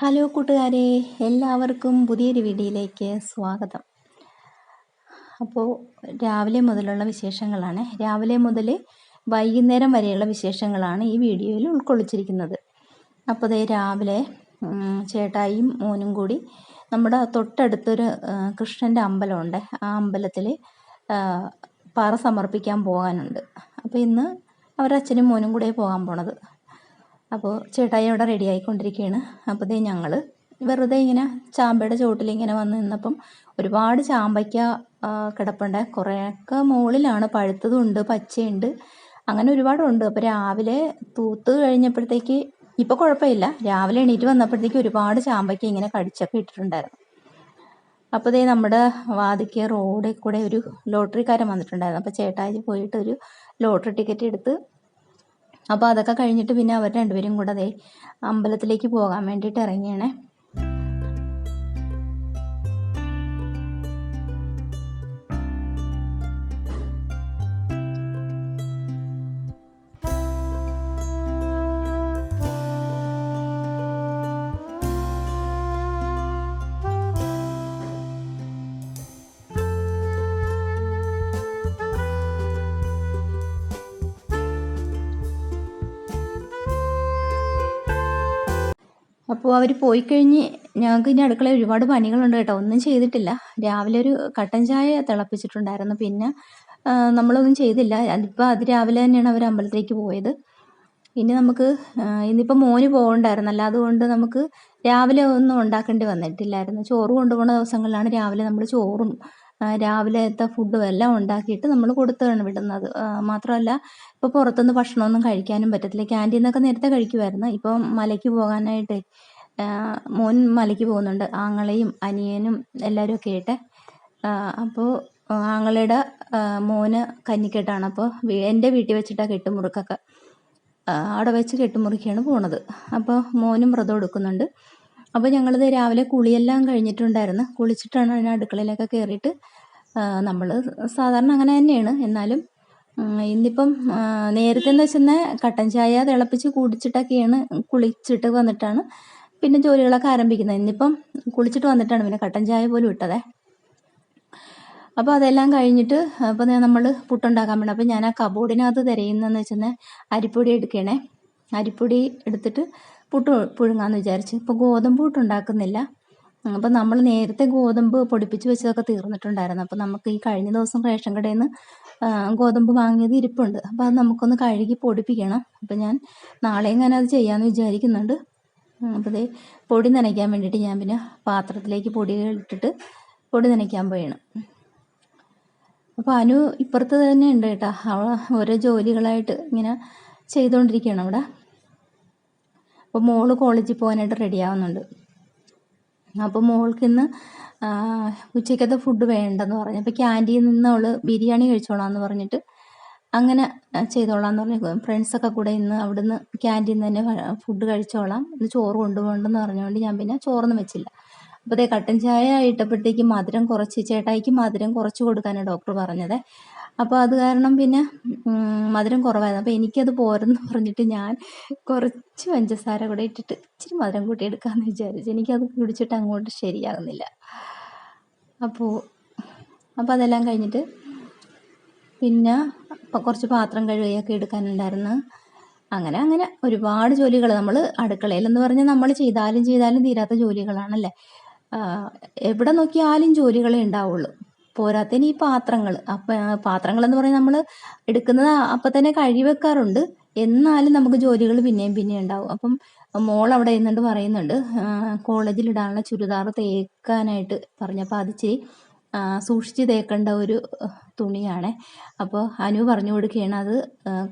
Hello കൂട്ടുകാരെ എല്ലാവർക്കും പുതിയൊരു വീഡിയോയിലേക്ക് സ്വാഗതം. അപ്പോൾ രാവിലെ മുതലുള്ള വിശേഷങ്ങളാണ്. രാവിലെ മുതൽ വൈകുന്നേരം വരെയുള്ള വിശേഷങ്ങളാണ് ഈ വീഡിയോയിൽ ഉൾക്കൊള്ളിച്ചിരിക്കുന്നത്. അപ്പോൾ അതേ രാവിലെ ചേട്ടായിയും മോനും കൂടി നമ്മുടെ തൊട്ടടുത്തൊരു കൃഷ്ണന്റെ അമ്പലമുണ്ട്. ആ അമ്പലത്തിൽ പാറ സമർപ്പിക്കാൻ പോകാനുണ്ട്. അപ്പോൾ ഇന്ന് അവരച്ഛനും മോനും കൂടെ പോകാൻ പോണത്. അപ്പോൾ ചേട്ടായി അവിടെ റെഡി ആയിക്കൊണ്ടിരിക്കുകയാണ് അപ്പോൾ ദേ ഞങ്ങൾ വെറുതെ ഇങ്ങനെ ചാമ്പയുടെ ചോട്ടിൽ ഇങ്ങനെ വന്ന് നിന്നപ്പം ഒരുപാട് ചാമ്പയ്ക്ക കിടപ്പുണ്ട്. കുറേയൊക്കെ മുകളിലാണ് പഴുത്തതുണ്ട് പച്ചയുണ്ട്. അങ്ങനെ ഒരുപാടുണ്ട്. അപ്പോൾ രാവിലെ തൂത്ത് കഴിഞ്ഞപ്പോഴത്തേക്ക് ഇപ്പോൾ കുഴപ്പമില്ല. രാവിലെ എണീറ്റ് വന്നപ്പോഴത്തേക്ക് ഒരുപാട് ചാമ്പയ്ക്ക ഇങ്ങനെ കടിച്ചൊക്കെ ഇട്ടിട്ടുണ്ടായിരുന്നു. അപ്പോൾ ഇതേ നമ്മുടെ വാതിക്ക് റോഡിൽ കൂടെ ഒരു ലോട്ടറിക്കാരൻ വന്നിട്ടുണ്ടായിരുന്നു. അപ്പോൾ ചേട്ടായി പോയിട്ട് ഒരു ലോട്ടറി ടിക്കറ്റ് എടുത്ത് അപ്പോൾ അതൊക്കെ കഴിഞ്ഞിട്ട് പിന്നെ അവർ രണ്ടുപേരും കൂടെ അതേ അമ്പലത്തിലേക്ക് പോകാൻ വേണ്ടിയിട്ട് ഇറങ്ങിയാണേ അപ്പോൾ അവർ പോയി കഴിഞ്ഞ് ഞങ്ങൾക്ക് ഇനി അടുക്കളയിൽ ഒരുപാട് പണികളുണ്ട് കേട്ടോ. ഒന്നും ചെയ്തിട്ടില്ല. രാവിലെ ഒരു കട്ടൻ ചായ തിളപ്പിച്ചിട്ടുണ്ടായിരുന്നു. പിന്നെ നമ്മളൊന്നും ചെയ്തില്ല. അതിപ്പോൾ അതിരാവിലെ തന്നെയാണ് അവർ അമ്പലത്തിലേക്ക് പോയത്. ഇനി നമുക്ക് ഇന്നിപ്പോൾ മോന് പോകണ്ടായിരുന്നല്ല അതുകൊണ്ട് നമുക്ക് രാവിലെ ഒന്നും ഉണ്ടാക്കേണ്ടി വന്നിട്ടില്ലായിരുന്നു. ചോറ് കൊണ്ടുപോകുന്ന ദിവസങ്ങളിലാണ് രാവിലെ നമ്മൾ ചോറും രാവിലത്തെ ഫുഡും എല്ലാം ഉണ്ടാക്കിയിട്ട് നമ്മൾ കൊടുത്താണ് വിടുന്നത്. മാത്രമല്ല ഇപ്പോൾ പുറത്തുനിന്ന് ഭക്ഷണമൊന്നും കഴിക്കാനും പറ്റത്തില്ല. ക്യാന്റീൻ നിന്നൊക്കെ നേരത്തെ കഴിക്കുമായിരുന്നു ഇപ്പം മലയ്ക്ക് പോകാനായിട്ട് മോൻ മലയ്ക്ക് പോകുന്നുണ്ട്. ആങ്ങളെയും അനിയനും എല്ലാവരും ഒക്കെ ആയിട്ട് അപ്പോൾ ആങ്ങളയുടെ മോന് കന്നിക്കെട്ടാണ് അപ്പോൾ എന്റെ വീട്ടിൽ വെച്ചിട്ടാണ് കെട്ടുമുറുക്കൊക്കെ. അവിടെ വെച്ച് കെട്ടുമുറുക്കിയാണ് പോണത്. അപ്പോൾ മോനും വ്രതം എടുക്കുന്നുണ്ട്. അപ്പോൾ ഞങ്ങളിത് രാവിലെ കുളിയെല്ലാം കഴിഞ്ഞിട്ടുണ്ടായിരുന്നു. കുളിച്ചിട്ടാണ് അതിന് അടുക്കളയിലൊക്കെ കയറിയിട്ട് നമ്മൾ സാധാരണ അങ്ങനെ തന്നെയാണ്. എന്നാലും ഇന്നിപ്പം നേരത്തെ എന്ന് വെച്ചാൽ കട്ടൻ ചായ തിളപ്പിച്ച് കുടിച്ചിട്ടൊക്കെയാണ് കുളിച്ചിട്ട് വന്നിട്ടാണ് പിന്നെ ജോലികളൊക്കെ ആരംഭിക്കുന്നത്. ഇന്നിപ്പം കുളിച്ചിട്ട് വന്നിട്ടാണ് പിന്നെ കട്ടൻ ചായ പോലും ഇട്ടതേ. അപ്പോൾ അതെല്ലാം കഴിഞ്ഞിട്ട് അപ്പോൾ നമ്മൾ പുട്ടുണ്ടാക്കാൻ വേണം അപ്പോൾ ഞാൻ ആ കബോർഡിനകത്ത് തിരയുന്നതെന്ന് വെച്ചാൽ അരിപ്പൊടി എടുക്കണേ. അരിപ്പൊടി എടുത്തിട്ട് പുട്ട് പുഴുങ്ങാന്ന് വിചാരിച്ച്. ഇപ്പോൾ ഗോതമ്പ് പുട്ട് ഉണ്ടാക്കുന്നില്ല. അപ്പോൾ നമ്മൾ നേരത്തെ ഗോതമ്പ് പൊടിപ്പിച്ച് വെച്ചതൊക്കെ തീർന്നിട്ടുണ്ടായിരുന്നു. അപ്പോൾ നമുക്ക് ഈ കഴിഞ്ഞ ദിവസം റേഷൻ കടയിൽ നിന്ന് ഗോതമ്പ് വാങ്ങിയത് ഇരിപ്പുണ്ട്. അപ്പോൾ അത് നമുക്കൊന്ന് കഴുകി പൊടിപ്പിക്കണം. അപ്പോൾ ഞാൻ നാളെ ഞാൻ അത് ചെയ്യാമെന്ന് വിചാരിക്കുന്നുണ്ട് അപ്പോൾ ദേ പൊടി നനയ്ക്കാൻ വേണ്ടിയിട്ട് ഞാൻ പിന്നെ പാത്രത്തിലേക്ക് പൊടി ഇട്ടിട്ട് പൊടി നനയ്ക്കാൻ പോയാണ് അപ്പോൾ അനു ഇപ്പുറത്ത് തന്നെ ഉണ്ട് കേട്ടോ. അവൾ ഓരോ ജോലികളായിട്ട് ഇങ്ങനെ ചെയ്തുകൊണ്ടിരിക്കുകയാണ് അവിടെ. അപ്പോൾ മോൾ കോളേജിൽ പോകാനായിട്ട് റെഡി ആവുന്നുണ്ട്. അപ്പോൾ മോൾക്ക് ഇന്ന് ഉച്ചയ്ക്കത്തെ ഫുഡ് വേണ്ടെന്ന് പറഞ്ഞു. അപ്പോൾ ക്യാന്റീനിൽ നിന്ന് അവൾ ബിരിയാണി കഴിച്ചോളാം പറഞ്ഞിട്ട് അങ്ങനെ ചെയ്തോളാം എന്ന് പറഞ്ഞു. ഫ്രണ്ട്സൊക്കെ കൂടെ ഇന്ന് അവിടുന്ന് ക്യാന്റീൻ തന്നെ ഫുഡ് കഴിച്ചോളാം. ഇന്ന് ചോറ് കൊണ്ടുപോകണ്ടെന്ന് പറഞ്ഞുകൊണ്ട് ഞാൻ പിന്നെ ചോറൊന്നും വെച്ചില്ല. അപ്പോൾ കട്ടൻ ചായ ഇട്ടപ്പോഴത്തേക്ക് മധുരം കുറച്ച് ചേട്ടായിക്ക് മധുരം കുറച്ച് കൊടുക്കാനാണ് ഡോക്ടർ പറഞ്ഞത്. അപ്പോൾ അത് കാരണം പിന്നെ മധുരം കുറവായിരുന്നു. അപ്പോൾ എനിക്കത് പോരെന്ന് പറഞ്ഞിട്ട് ഞാൻ കുറച്ച് പഞ്ചസാര കൂടെ ഇട്ടിട്ട് ഇച്ചിരി മധുരം കൂട്ടി എടുക്കാമെന്ന് വിചാരിച്ചു എനിക്കത് കുടിച്ചിട്ട് അങ്ങോട്ട് ശരിയാകുന്നില്ല. അപ്പോൾ അപ്പോൾ അതെല്ലാം കഴിഞ്ഞിട്ട് പിന്നെ കുറച്ച് പാത്രം കഴുകിയൊക്കെ എടുക്കാനുണ്ടായിരുന്നു. അങ്ങനെ അങ്ങനെ ഒരുപാട് ജോലികൾ നമ്മൾ അടുക്കളയിലെന്ന് പറഞ്ഞാൽ നമ്മൾ ചെയ്താലും ചെയ്താലും തീരാത്ത ജോലികളാണല്ലേ? എവിടെ നോക്കിയാലും ജോലികളേ ഉണ്ടാവുള്ളൂ. പോരാത്തതിന് ഈ പാത്രങ്ങൾ. അപ്പം പാത്രങ്ങളെന്ന് പറയുന്നത് നമ്മൾ എടുക്കുന്നത് അപ്പം തന്നെ കഴിവെക്കാറുണ്ട് എന്നാലും നമുക്ക് ജോലികൾ പിന്നെയും പിന്നെയും ഉണ്ടാവും. അപ്പം മോൾ അവിടെ ഇരുന്നിട്ട് പറയുന്നുണ്ട് കോളേജിൽ ഇടാനുള്ള ചുരിദാർ തേക്കാനായിട്ട് പറഞ്ഞപ്പോൾ ചെയ് സൂക്ഷിച്ച് തേക്കേണ്ട ഒരു തുണിയാണ്. അപ്പോൾ അനു പറഞ്ഞു കൊടുക്കുകയാണ് അത്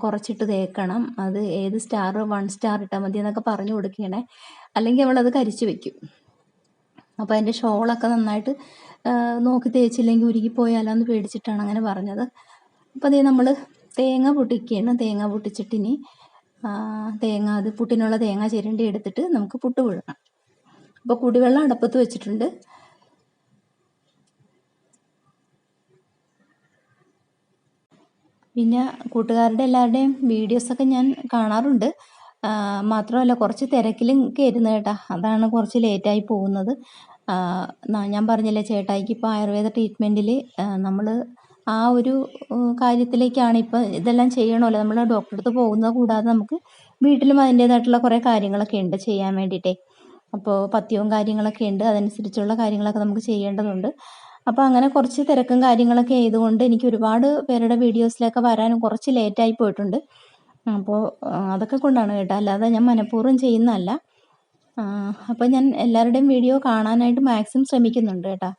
കുറച്ചിട്ട് തേക്കണം. അത് ഏത് സ്റ്റാർ വൺ സ്റ്റാർ ഇട്ടാൽ മതി എന്നൊക്കെ പറഞ്ഞു കൊടുക്കുകയാണേ. അല്ലെങ്കിൽ അവളത് കരിച്ചു വെക്കും. അപ്പോൾ അതിന്റെ ഷോളൊക്കെ നന്നായിട്ട് നോക്കി തേച്ചില്ലെങ്കിൽ ഉരുകിപ്പോയാലോ എന്ന് പേടിച്ചിട്ടാണ് അങ്ങനെ പറഞ്ഞത്. അപ്പോൾ അതേ നമ്മൾ തേങ്ങ പൊട്ടിക്കുകയാണ്. തേങ്ങ പൊട്ടിച്ചിട്ടിനി തേങ്ങ അത് പുട്ടിനുള്ള തേങ്ങ ചിരണ്ടി എടുത്തിട്ട് നമുക്ക് പുട്ട് പുഴുങ്ങാം അപ്പോൾ കുടിവെള്ളം അടപ്പത്ത് വെച്ചിട്ടുണ്ട്. പിന്നെ കൂട്ടുകാരുടെ എല്ലാവരുടെയും വീഡിയോസൊക്കെ ഞാൻ കാണാറുണ്ട്. മാത്രമല്ല കുറച്ച് തിരക്കിലും കയറുന്നത് കേട്ടാ. അതാണ് കുറച്ച് ലേറ്റായി പോകുന്നത്. ഞാൻ പറഞ്ഞില്ലേ ചേട്ടായിക്ക് ഇപ്പോൾ ആയുർവേദ ട്രീറ്റ്മെന്റിൽ നമ്മൾ ആ ഒരു കാര്യത്തിലേക്കാണ് ഇപ്പോൾ ഇതെല്ലാം ചെയ്യണമല്ലോ. നമ്മൾ ഡോക്ടറെ അടുത്ത് പോകുന്നത് കൂടാതെ നമുക്ക് വീട്ടിലും അതിന്റേതായിട്ടുള്ള കുറേ കാര്യങ്ങളൊക്കെ ഉണ്ട് ചെയ്യാൻ വേണ്ടിയിട്ടേ. അപ്പോൾ പത്യവും കാര്യങ്ങളൊക്കെ ഉണ്ട്. അതനുസരിച്ചുള്ള കാര്യങ്ങളൊക്കെ നമുക്ക് ചെയ്യേണ്ടതുണ്ട്. അപ്പോൾ അങ്ങനെ കുറച്ച് തിരക്കും കാര്യങ്ങളൊക്കെ ആയതുകൊണ്ട് എനിക്ക് ഒരുപാട് പേരുടെ വീഡിയോസിലൊക്കെ വരാനും കുറച്ച് ലേറ്റായി പോയിട്ടുണ്ട്. അപ്പോൾ അതൊക്കെ കൊണ്ടാണ് കേട്ടോ. അല്ലാതെ ഞാൻ മനഃപൂർവം ചെയ്യുന്നതല്ല. അപ്പോൾ ഞാൻ എല്ലാവരുടെയും വീഡിയോ കാണാനായിട്ട് മാക്സിമം ശ്രമിക്കുന്നുണ്ട് കേട്ടോ.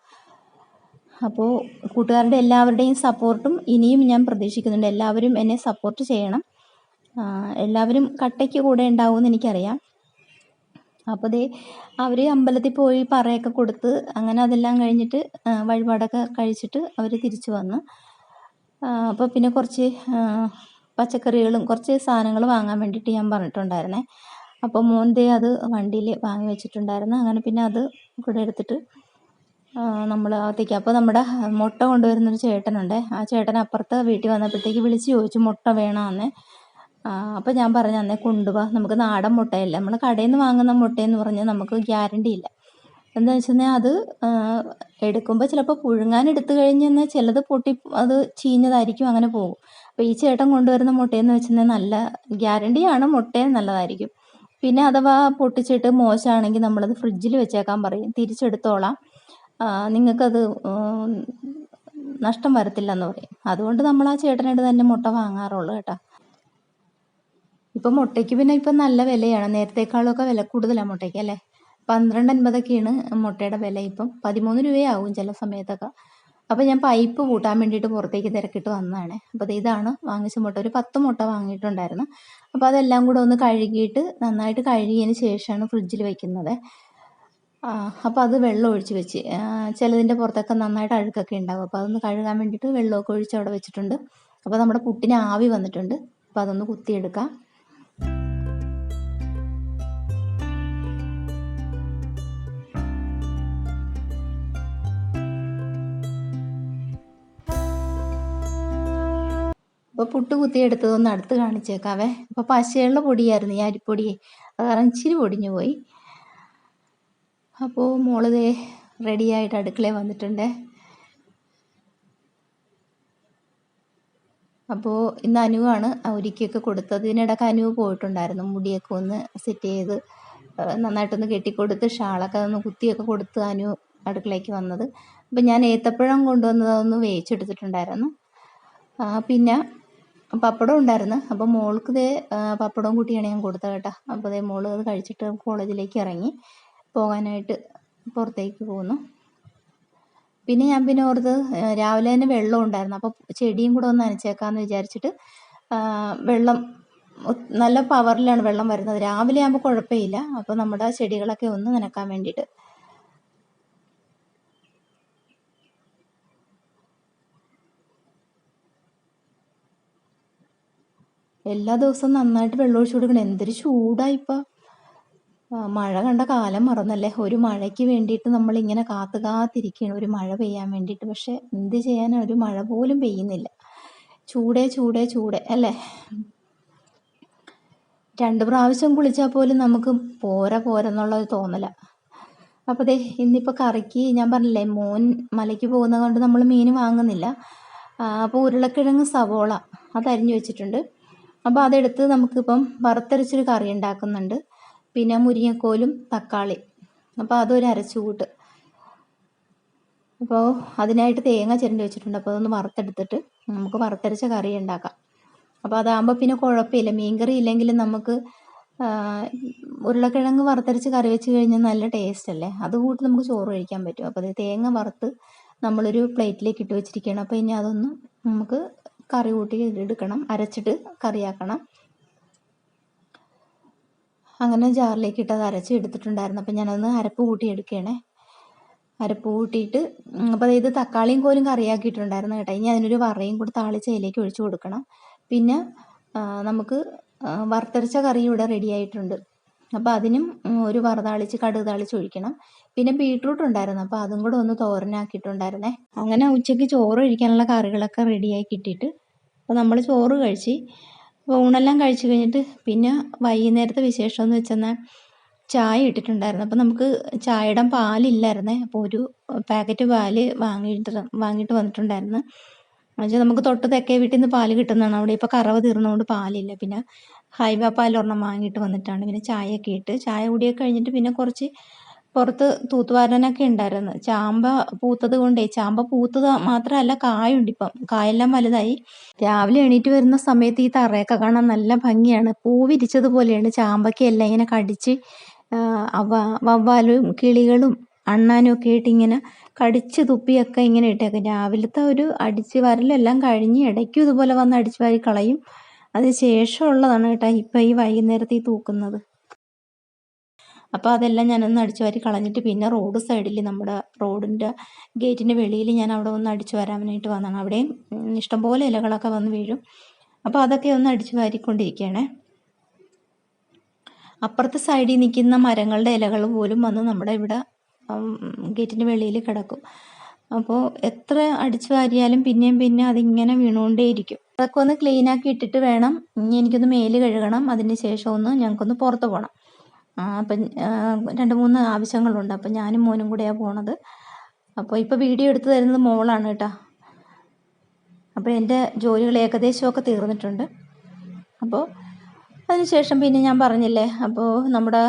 അപ്പോൾ കൂട്ടുകാരുടെ എല്ലാവരുടെയും സപ്പോർട്ടും ഇനിയും ഞാൻ പ്രതീക്ഷിക്കുന്നുണ്ട്. എല്ലാവരും എന്നെ സപ്പോർട്ട് ചെയ്യണം. എല്ലാവരും കട്ടയ്ക്ക് കൂടെ ഉണ്ടാവുമെന്ന് എനിക്കറിയാം. അപ്പോൾ ദേ അവർ അമ്പലത്തിൽ പോയി പറയൊക്കെ കൊടുത്ത് അങ്ങനെ അതെല്ലാം കഴിഞ്ഞിട്ട് വഴിപാടൊക്കെ കഴിച്ചിട്ട് അവർ തിരിച്ചു വന്ന്. അപ്പോൾ പിന്നെ കുറച്ച് പച്ചക്കറികളും കുറച്ച് സാധനങ്ങൾ വാങ്ങാൻ വേണ്ടിയിട്ട് ഞാൻ പറഞ്ഞിട്ടുണ്ടായിരുന്നേ. അപ്പോൾ മോന്റെ അത് വണ്ടിയിൽ വാങ്ങി വെച്ചിട്ടുണ്ടായിരുന്നു. അങ്ങനെ പിന്നെ അത് കൂടെ എടുത്തിട്ട് നമ്മൾ അകത്തേക്ക്. അപ്പോൾ നമ്മുടെ മുട്ട കൊണ്ടുവരുന്നൊരു ചേട്ടനുണ്ട്. ആ ചേട്ടൻ അപ്പുറത്ത് വീട്ടിൽ വന്നപ്പോഴത്തേക്ക് വിളിച്ച് ചോദിച്ചു മുട്ട വേണമെന്ന് അപ്പോൾ ഞാൻ പറഞ്ഞു അന്നേ കൊണ്ടുപോവാ നമുക്ക് നാടൻ മുട്ടയല്ല. നമ്മൾ കടയിൽ നിന്ന് വാങ്ങുന്ന മുട്ടയെന്ന് പറഞ്ഞാൽ നമുക്ക് ഗ്യാരണ്ടി ഇല്ല. എന്താ വെച്ചെന്നാൽ അത് എടുക്കുമ്പോൾ ചിലപ്പോൾ പുഴുങ്ങാൻ എടുത്തു കഴിഞ്ഞെന്നാൽ ചിലത് പൊട്ടി അത് ചീഞ്ഞതായിരിക്കും അങ്ങനെ പോകും. അപ്പോൾ ഈ ചേട്ടൻ കൊണ്ടുവരുന്ന മുട്ടയെന്ന് വെച്ചാൽ നല്ല ഗ്യാരണ്ടിയാണ്. മുട്ടയും നല്ലതായിരിക്കും. പിന്നെ അഥവാ പൊട്ടിച്ചിട്ട് മോശമാണെങ്കിൽ നമ്മളത് ഫ്രിഡ്ജിൽ വെച്ചേക്കാൻ പറയും. തിരിച്ചെടുത്തോളാം. നിങ്ങൾക്കത് നഷ്ടം വരത്തില്ല എന്ന് പറയും. അതുകൊണ്ട് നമ്മൾ ആ ചേട്ടനായിട്ട് തന്നെ മുട്ട വാങ്ങാറുള്ളൂ കേട്ടോ. ഇപ്പം മുട്ടയ്ക്ക് പിന്നെ ഇപ്പം നല്ല വിലയാണ്. നേരത്തേക്കാളൊക്കെ വില കൂടുതലാണ് മുട്ടയ്ക്ക് അല്ലേ? പന്ത്രണ്ട് അൻപതൊക്കെയാണ് മുട്ടയുടെ വില. ഇപ്പം പതിമൂന്ന് രൂപയാവും ചില സമയത്തൊക്കെ. അപ്പോൾ ഞാൻ പൈപ്പ് കൂട്ടാൻ വേണ്ടിയിട്ട് പുറത്തേക്ക് തിരക്കിട്ട് വന്നതാണ്. അപ്പോൾ ഇതാണ് വാങ്ങിച്ച മുട്ട. ഒരു പത്ത് മുട്ട വാങ്ങിയിട്ടുണ്ടായിരുന്നു. അപ്പോൾ അതെല്ലാം കൂടെ ഒന്ന് കഴുകിയിട്ട് നന്നായിട്ട് കഴുകിയതിന് ശേഷമാണ് ഫ്രിഡ്ജിൽ വയ്ക്കുന്നത് അപ്പോൾ അത് വെള്ളം ഒഴിച്ച് വെച്ച്. ചിലതിന്റെ പുറത്തൊക്കെ നന്നായിട്ട് അഴുക്കൊക്കെ ഉണ്ടാവും. അപ്പോൾ അതൊന്ന് കഴുകാൻ വേണ്ടിയിട്ട് വെള്ളമൊക്കെ ഒഴിച്ച് അവിടെ വെച്ചിട്ടുണ്ട്. അപ്പോൾ നമ്മുടെ പുട്ടിന് ആവി വന്നിട്ടുണ്ട്. അപ്പോൾ അതൊന്ന് കുത്തിയെടുക്കാം. അപ്പോൾ പുട്ട് കുത്തിയെടുത്തതൊന്ന് അടുത്ത് കാണിച്ചേക്കാവേ. അപ്പോൾ പശയുള്ള പൊടിയായിരുന്നു ഈ അരിപ്പൊടി അത് കാരണം ഇച്ചിരി പൊടിഞ്ഞു പോയി. അപ്പോൾ മോൾ ദേ റെഡിയായിട്ട് അടുക്കളയിൽ വന്നിട്ടുണ്ട്. അപ്പോൾ ഇന്ന് അനുവാണ് ഒരുക്കിയൊക്കെ കൊടുത്തത്. ഇതിനിടയ്ക്ക് അനുവ് പോയിട്ടുണ്ടായിരുന്നു. മുടിയൊക്കെ ഒന്ന് സെറ്റ് ചെയ്ത് നന്നായിട്ടൊന്ന് കെട്ടിക്കൊടുത്ത് ഷാളൊക്കെ ഒന്ന് കുത്തിയൊക്കെ കൊടുത്ത് അനു അടുക്കളയ്ക്ക് വന്നത്. അപ്പം ഞാൻ ഏത്തപ്പഴം കൊണ്ടുവന്നതൊന്ന് വേവിച്ചെടുത്തിട്ടുണ്ടായിരുന്നു. പിന്നെ പപ്പടം ഉണ്ടായിരുന്നു. അപ്പോൾ മോൾക്ക് ആ, പപ്പടവും കൂട്ടിയാണ് ഞാൻ കൊടുത്തത് കേട്ടോ. അപ്പോൾ ദേ മോൾ അത് കഴിച്ചിട്ട് കോളേജിലേക്ക് ഇറങ്ങി പോകാനായിട്ട് പുറത്തേക്ക് പോകുന്നു പിന്നെ ഞാൻ പിന്നെ ഓർത്ത് രാവിലെ തന്നെ വെള്ളം ഉണ്ടായിരുന്നു. അപ്പോൾ ചെടിയും കൂടെ ഒന്ന് നനച്ചേക്കാമെന്ന് വിചാരിച്ചിട്ട് വെള്ളം നല്ല പവറിലാണ് വെള്ളം വരുന്നത്. രാവിലെ ആകുമ്പോൾ കുഴപ്പമില്ല. അപ്പോൾ നമ്മുടെ ചെടികളൊക്കെ ഒന്ന് നനക്കാൻ വേണ്ടിയിട്ട് എല്ലാ ദിവസവും നന്നായിട്ട് വെള്ളം ഒഴിച്ചു കൊടുക്കണം. എന്തൊരു ചൂടാ ഇപ്പം. മഴ കണ്ട കാലം മറന്നല്ലേ? ഒരു മഴയ്ക്ക് വേണ്ടിയിട്ട് നമ്മൾ ഇങ്ങനെ കാത്തു കാത്തിരിക്കണം ഒരു മഴ പെയ്യാൻ വേണ്ടിയിട്ട്. പക്ഷെ എന്ത് ചെയ്യാനാ? ഒരു മഴ പോലും പെയ്യുന്നില്ല. ചൂടേ ചൂടേ ചൂടേ അല്ലേ? രണ്ട് പ്രാവശ്യം കുളിച്ചാൽ പോലും നമുക്ക് പോരാ പോരെന്നുള്ള ഒരു തോന്നല. അപ്പോൾ ദേ ഇന്നിപ്പോൾ കറിക്ക് ഞാൻ പറഞ്ഞില്ലേ മോൻ മലയ്ക്ക് പോകുന്നത് കൊണ്ട് നമ്മൾ മീൻ വാങ്ങുന്നില്ല. അപ്പോൾ ഉരുളക്കിഴങ്ങ് സവോള അത് അരിഞ്ഞു വെച്ചിട്ടുണ്ട്. അപ്പോൾ അതെടുത്ത് നമുക്കിപ്പം വറുത്തരച്ചൊരു കറി ഉണ്ടാക്കുന്നുണ്ട്. പിന്നെ മുരിങ്ങക്കോലും തക്കാളി അപ്പോൾ അതൊരു അരച്ചുകൂട്ട്. അപ്പോൾ അതിനായിട്ട് തേങ്ങ ചിരണ്ടി വെച്ചിട്ടുണ്ട്. അപ്പോൾ അതൊന്ന് വറുത്തെടുത്തിട്ട് നമുക്ക് വറുത്തരച്ച കറി ഉണ്ടാക്കാം. അപ്പോൾ അതാകുമ്പോൾ പിന്നെ കുഴപ്പമില്ല. മീൻകറി ഇല്ലെങ്കിലും നമുക്ക് ഉരുളക്കിഴങ്ങ് വറുത്തരച്ച് കറി വെച്ച് കഴിഞ്ഞാൽ നല്ല ടേസ്റ്റ് അല്ലേ? അത് കൂട്ട് നമുക്ക് ചോറ് കഴിക്കാൻ പറ്റും. അപ്പോൾ അത് തേങ്ങ വറുത്ത് നമ്മളൊരു പ്ലേറ്റിലേക്ക് ഇട്ട് വെച്ചിരിക്കുകയാണ്. അപ്പോൾ ഇനി അതൊന്ന് നമുക്ക് കറി കൂട്ടി എടുക്കണം അരച്ചിട്ട് കറിയാക്കണം. അങ്ങനെ ജാറിലേക്ക് ഇട്ട് അത് അരച്ച് എടുത്തിട്ടുണ്ടായിരുന്നു. അപ്പം ഞാനതൊന്ന് അരപ്പ് കൂട്ടി എടുക്കുകയാണേ അരപ്പ് കൂട്ടിയിട്ട് അപ്പം ഇത് തക്കാളിയും കോലും കറിയാക്കിയിട്ടുണ്ടായിരുന്നു കേട്ടോ. ഇനി അതിനൊരു വറയും കൂടി താളിച്ചയിലേക്ക് ഒഴിച്ചു കൊടുക്കണം. പിന്നെ നമുക്ക് വറുത്തരച്ച കറി ഇവിടെ റെഡി ആയിട്ടുണ്ട്. അപ്പോൾ അതിനും ഒരു വറ താളിച്ച് കടുക് താളിച്ച് ഒഴിക്കണം. പിന്നെ ബീട്രൂട്ട് ഉണ്ടായിരുന്നു. അപ്പോൾ അതും കൂടെ ഒന്ന് തോരനാക്കിയിട്ടുണ്ടായിരുന്നേ. അങ്ങനെ ഉച്ചയ്ക്ക് ചോറ് കഴിക്കാനുള്ള കറികളൊക്കെ റെഡിയായി കിട്ടിയിട്ട് അപ്പോൾ നമ്മൾ ചോറ് കഴിച്ച് അപ്പോൾ ഊണെല്ലാം കഴിച്ച് കഴിഞ്ഞിട്ട് പിന്നെ വൈകുന്നേരത്തെ വിശേഷം എന്ന് വെച്ചെന്നാൽ ചായ ഇട്ടിട്ടുണ്ടായിരുന്നു. അപ്പോൾ നമുക്ക് ചായയുടെ പാലില്ലായിരുന്നേ. അപ്പോൾ ഒരു പാക്കറ്റ് പാൽ വാങ്ങിയിട്ട് വാങ്ങിയിട്ട് വന്നിട്ടുണ്ടായിരുന്നു. എന്നുവെച്ചാൽ നമുക്ക് തൊട്ട് തെക്കേ വീട്ടിൽ നിന്ന് പാൽ കിട്ടുന്നതാണ്. അവിടെ ഇപ്പോൾ കറവ തീർന്നതുകൊണ്ട് പാലില്ല. പിന്നെ ഹൈവ പാൽ ഒരെണ്ണം വാങ്ങിയിട്ട് വന്നിട്ടാണ്. പിന്നെ ചായയൊക്കെ ഇട്ട് ചായ കൂടിയൊക്കെ കഴിഞ്ഞിട്ട് പിന്നെ കുറച്ച് പുറത്ത് തൂത്തുവാരനൊക്കെ ഉണ്ടായിരുന്നു. ചാമ്പ പൂത്തത് കൊണ്ടേ ചാമ്പ പൂത്തത് മാത്രമല്ല കായുണ്ട് ഇപ്പം. കായെല്ലാം വലുതായി. രാവിലെ എണീറ്റ് വരുന്ന സമയത്ത് ഈ തറയൊക്കെ കാണാൻ നല്ല ഭംഗിയാണ്. പൂ വിരിച്ചതുപോലെയാണ് ചാമ്പയ്ക്കെല്ലാം ഇങ്ങനെ കടിച്ച് വവ്വാലും കിളികളും അണ്ണാനും ഒക്കെ ആയിട്ട് ഇങ്ങനെ കടിച്ച് തുപ്പിയൊക്കെ ഇങ്ങനെ ഇട്ടേക്കും. രാവിലത്തെ ഒരു അടിച്ച് വരലെല്ലാം കഴിഞ്ഞ് ഇടയ്ക്കും ഇതുപോലെ വന്ന് അടിച്ച് വാരി കളയും. അതിന് ശേഷമുള്ളതാണ് കേട്ടോ ഇപ്പം ഈ വൈകുന്നേരത്തെ ഈ തൂക്കുന്നത്. അപ്പോൾ അതെല്ലാം ഞാനൊന്ന് അടിച്ചു വാരി കളഞ്ഞിട്ട് പിന്നെ റോഡ് സൈഡിൽ നമ്മുടെ റോഡിന്റെ ഗേറ്റിന്റെ വെളിയിൽ ഞാൻ അവിടെ ഒന്ന് അടിച്ചു വരാനായിട്ട് വന്നതാണ്. അവിടെയും ഇഷ്ടംപോലെ ഇലകളൊക്കെ വന്ന് വീഴും. അപ്പോൾ അതൊക്കെ ഒന്ന് അടിച്ചു വാരിക്കൊണ്ടിരിക്കുകയാണേ. അപ്പുറത്തെ സൈഡിൽ നിൽക്കുന്ന മരങ്ങളുടെ ഇലകൾ പോലും വന്ന് നമ്മുടെ ഇവിടെ ഗേറ്റിന്റെ വെളിയിൽ കിടക്കും. അപ്പോൾ എത്ര അടിച്ചു വാരിയാലും പിന്നെയും പിന്നെ അതിങ്ങനെ വീണുകൊണ്ടേയിരിക്കും. അതൊക്കെ ഒന്ന് ക്ലീനാക്കി ഇട്ടിട്ട് വേണം. ഇനി എനിക്കൊന്ന് മേൽ കഴുകണം. അതിന് ശേഷം ഒന്ന് ഞങ്ങൾക്കൊന്ന് പുറത്ത് പോകണം. അപ്പം രണ്ട് മൂന്ന് ആവശ്യങ്ങളുണ്ട്. അപ്പം ഞാനും മോനും കൂടെയാണ് പോണത്. അപ്പോൾ ഇപ്പോൾ വീഡിയോ എടുത്തു തരുന്നത് മോളാണ് കേട്ടോ. അപ്പോൾ എന്റെ ജോലികൾ ഏകദേശമൊക്കെ തീർന്നിട്ടുണ്ട്. അപ്പോൾ അതിനുശേഷം പിന്നെ ഞാൻ പറഞ്ഞില്ലേ? അപ്പോൾ നമ്മുടെ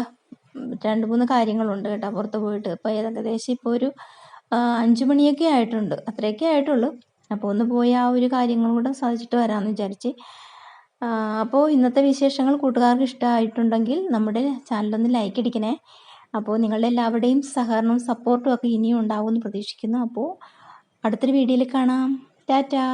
രണ്ട് മൂന്ന് കാര്യങ്ങളുണ്ട് കേട്ടോ പുറത്ത് പോയിട്ട്. ഇപ്പോൾ ഏകദേശം ഇപ്പോൾ ഒരു അഞ്ചു മണിയൊക്കെ ആയിട്ടുണ്ട്. അത്രയൊക്കെ ആയിട്ടുള്ളൂ. അപ്പോൾ ഒന്ന് പോയി ആ ഒരു കാര്യങ്ങളും കൂടെ സാധിച്ചിട്ട് വരാമെന്ന് വിചാരിച്ച്. അപ്പോൾ ഇന്നത്തെ വിശേഷങ്ങൾ കൂട്ടുകാർക്ക് ഇഷ്ടമായിട്ടുണ്ടെങ്കിൽ നമ്മുടെ ചാനലൊന്ന് ലൈക്ക് അടിക്കണേ. അപ്പോൾ നിങ്ങളുടെ എല്ലാവരുടെയും സഹകരണവും സപ്പോർട്ടും ഒക്കെ ഇനിയും ഉണ്ടാവുമെന്ന് പ്രതീക്ഷിക്കുന്നു. അപ്പോൾ അടുത്തൊരു വീഡിയോയിൽ കാണാം. ടാറ്റാ.